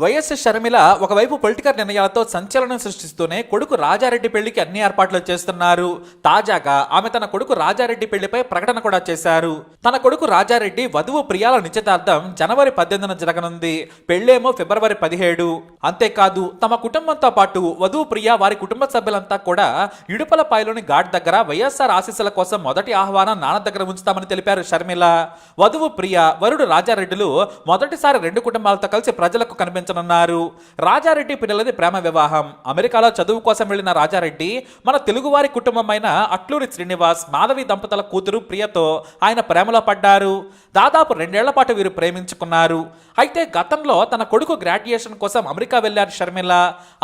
YS Sharmila ఒకవైపు political నిర్ణయాలతో సంచలనం సృష్టిస్తూనే కొడుకు రాజారెడ్డి పెళ్ళికి అన్ని ఏర్పాట్లు చేస్తున్నారు. తాజాగా ఆమె తన కొడుకు రాజారెడ్డి పెళ్ళిపై ప్రకటన కూడా చేశారు. తన కొడుకు రాజారెడ్డి వధువు ప్రియాల నిశ్చితార్థం జనవరి పద్దెనిమిదిన జరగనుంది. పెళ్ళేమో ఫిబ్రవరి పదిహేడు. అంతేకాదు తమ కుటుంబంతో పాటు వధువు ప్రియ వారి కుటుంబ సభ్యులంతా కూడా ఇడుపలపాయలోని ఘాట్ దగ్గర వైఎస్ఆర్ ఆశీస్సుల కోసం మొదటి ఆహ్వానం నాన్న దగ్గర ఉంచుతామని తెలిపారు షర్మిల. వధువు ప్రియ వరుడు రాజారెడ్డిలు మొదటిసారి రెండు కుటుంబాలతో కలిసి ప్రజలకు కనిపించారు. కనిపించనున్నారు రాజారెడ్డి పిల్లలది ప్రేమ వివాహం. అమెరికాలో చదువు కోసం వెళ్ళిన రాజారెడ్డి మన తెలుగువారి కుటుంబమైన అట్లూరి శ్రీనివాస్ మాధవి దంపతుల కూతురు ప్రియతో ఆయన ప్రేమలో పడ్డారు. దాదాపు రెండేళ్ళ పాటు వీరు ప్రేమించుకున్నారు. అయితే గతంలో తన కొడుకు గ్రాడ్యుయేషన్ కోసం అమెరికా వెళ్ళారు షర్మిల.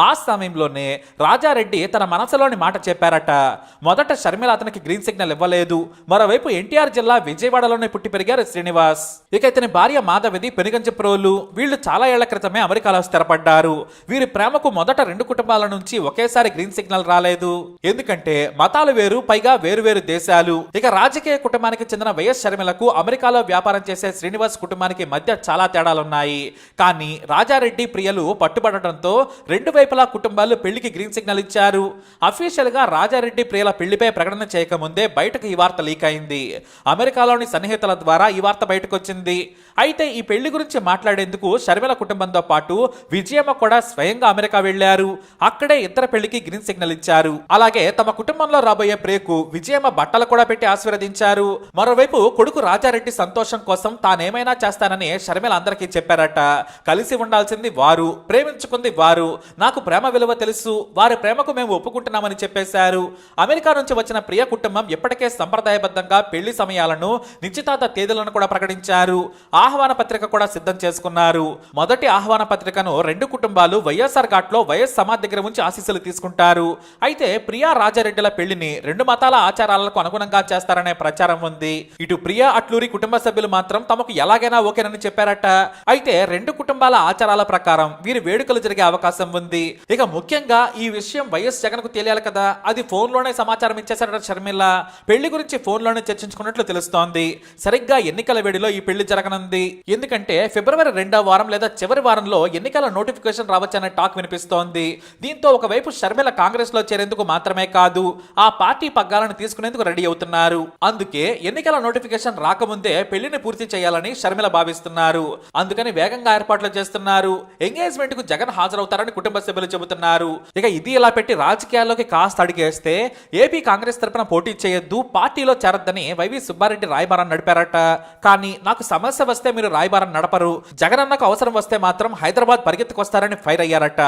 ఆ సమయంలోనే రాజారెడ్డి తన మనసులోని మాట చెప్పారట. మొదట షర్మిల అతనికి గ్రీన్ సిగ్నల్ ఇవ్వలేదు. మరోవైపు ఎన్టీఆర్ జిల్లా విజయవాడలోనే పుట్టి పెరిగారు శ్రీనివాస్. ఇక ఇతని భార్య మాధవిది పెనుగంచిప్రోలు వీళ్ళు చాలా ఏళ్ళ క్రితమే అమెరికాలో స్థిరపడ్డారు. వీరి ప్రేమకు మొదట రెండు కుటుంబాల నుంచి ఒకేసారి గ్రీన్ సిగ్నల్ రాలేదు. ఎందుకంటే మతాలు వేరు పైగా వేరు వేరు దేశాలు. ఇక రాజకీయ కుటుంబానికి చెందిన వైఎస్ షర్మిలకు అమెరికాలో వ్యాపారం చేసే శ్రీనివాస్ కుటుంబానికి మధ్య చాలా తేడాలున్నాయి కానీ రాజారెడ్డి ప్రియలు పట్టుబడటంతో రెండు వైపులా కుటుంబాలు పెళ్ళికి గ్రీన్ సిగ్నల్ ఇచ్చారు. అఫీషియల్గా రాజారెడ్డి ప్రియల పెళ్ళిపై ప్రకటన చేయకముందే బయటకు ఈ వార్త లీక్ అయింది. అమెరికాలోని సన్నిహితుల ద్వారా ఈ వార్త బయటకు వచ్చింది అయితే ఈ పెళ్ళి గురించి మాట్లాడేందుకు షర్మిల కుటుంబంతో పాటు విజయమ్మ కూడా స్వయంగా అమెరికా వెళ్ళారు అక్కడే ఇద్దరు పెళ్ళికి గ్రీన్ సిగ్నల్ ఇచ్చారు. అలాగే తమ కుటుంబంలో రాబోయే ప్రేకు విజయమ్మ బట్టలు కూడా పెట్టి ఆశీర్వదించారు. మరోవైపు కొడుకు రాజారెడ్డి సంతోషం కోసం తానేమైనా చేస్తానని షర్మిల అందరికీ చెప్పారట కలిసి ఉండాల్సింది వారు ప్రేమించుకుంది వారు. నాకు ప్రేమ విలువ తెలుసు వారి ప్రేమకు మేము ఒప్పుకుంటున్నామని చెప్పేశారు. అమెరికా నుంచి వచ్చిన ప్రియ కుటుంబం ఇప్పటికే సంప్రదాయబద్ధంగా పెళ్ళి సమయాలను నిశ్చితార్థ తేదీలను కూడా ప్రకటించారు. ఆహ్వాన పత్రిక కూడా సిద్ధం చేసుకున్నారు. మొదటి ఆహ్వాన పత్రికను రెండు కుటుంబాలు వైఎస్ఆర్ ఘాట్లో వైఎస్ సమాధి దగ్గర ఉంచి ఆశీస్సులు తీసుకుంటారు. అయితే ప్రియా రాజారెడ్డిల పెళ్ళిని రెండు మతాల ఆచారాలకు అనుగుణంగా చేస్తారనే ప్రచారం ఉంది. ఇటు ప్రియా అట్లూరి కుటుంబ సభ్యులు మాత్రం తమకు ఎలాగైనా ఓకేనని చెప్పారట. అయితే రెండు కుటుంబాల ఆచారాల ప్రకారం వీరి వేడుకలు జరిగే అవకాశం ఉంది. ఇక ముఖ్యంగా ఈ విషయం వైఎస్ జగన్కు తెలియాలి కదా? అది ఫోన్లోనే సమాచారం ఇచ్చేశారట షర్మిల. పెళ్ళి గురించి ఫోన్లోనే చర్చించుకున్నట్లు తెలుస్తోంది. సరిగ్గా ఎన్నికల వేడిలో ఈ పెళ్ళి జరగనుంది. ఎందుకంటే ఫిబ్రవరి రెండవ వారం లేదా చివరి వారంలో ఎన్నికల నోటిఫికేషన్ రావచ్చనే టాక్ వినిపిస్తోంది. దీంతో ఒకవైపు షర్మిల కాంగ్రెస్లో చేరేందుకు మాత్రమే కాదు ఆ పార్టీ పగ్గాలను తీసుకునేందుకు రెడీ అవుతున్నారు. అందుకే ఎన్నికల నోటిఫికేషన్ రాకముందే పెళ్ళిని పూర్తి చేయాలని షర్మిల భావిస్తున్నారు. అందుకని వేగంగా ఏర్పాట్లు చేస్తున్నారు. ఎంగేజ్మెంట్కు జగన్ హాజరవుతారని కుటుంబ సభ్యులు చెబుతున్నారు. ఇక ఇది ఇలా పెట్టి రాజకీయాల్లోకి కాస్త అడిగేస్తే ఏపీ కాంగ్రెస్ తరపున పోటీ చేయొద్దు పార్టీలో చేరొద్దని వైవి సుబ్బారెడ్డి రాయబారం నడిపారట. కానీ నాకు సమస్య వస్తే మీరు రాయబారం నడపరు. జగనన్నకు అవసరం వస్తే మాత్రం హైదరాబాద్ పరిగెత్తుకొస్తారని ఫైర్ అయ్యారట.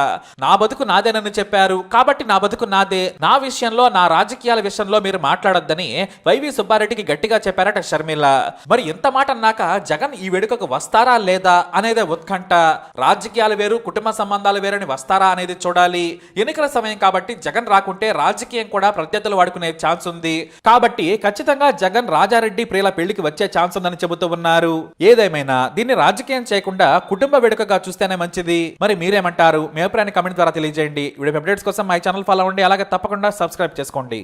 నా బతుకు నాదేనని చెప్పారు. కాబట్టి నా బతుకు నాదే. నా విషయంలో నా రాజకీయాల విషయంలో మీరు మాట్లాడొద్దని వైవి సుబ్బారెడ్డికి గట్టిగా చెప్పారట షర్మిల. మరి ఇంత మాట అన్నాక జగన్ ఈ వేడుకకు వస్తారా లేదా? అనేది ఉత్కంఠ. రాజకీయాలు వేరు కుటుంబ సంబంధాలు వేరని వస్తారా అనేది చూడాలి. ఎన్నికల సమయం కాబట్టి జగన్ రాకుంటే రాజకీయం కూడా ప్రత్యర్థులు వాడుకునే ఛాన్స్ ఉంది. కాబట్టి ఖచ్చితంగా జగన్ రాజారెడ్డి ప్రియుల పెళ్ళికి వచ్చే ఛాన్స్ ఉందని చెబుతూ ఉన్నారు. ఏదేమైనా దీన్ని రాజకీయం చేయకుండా కుటుంబ వేడుకగా చూస్తేనే మంచిది. మరి మీరేమంటారు? మీ అభిప్రాయాన్ని కమెంట్ ద్వారా తెలియజేయండి. వీడియో అప్డేట్స్ కోసం మై ఛానల్ ఫాలో అవ్వండి. అలాగే తప్పకుండా సబ్స్క్రైబ్ చేసుకోండి.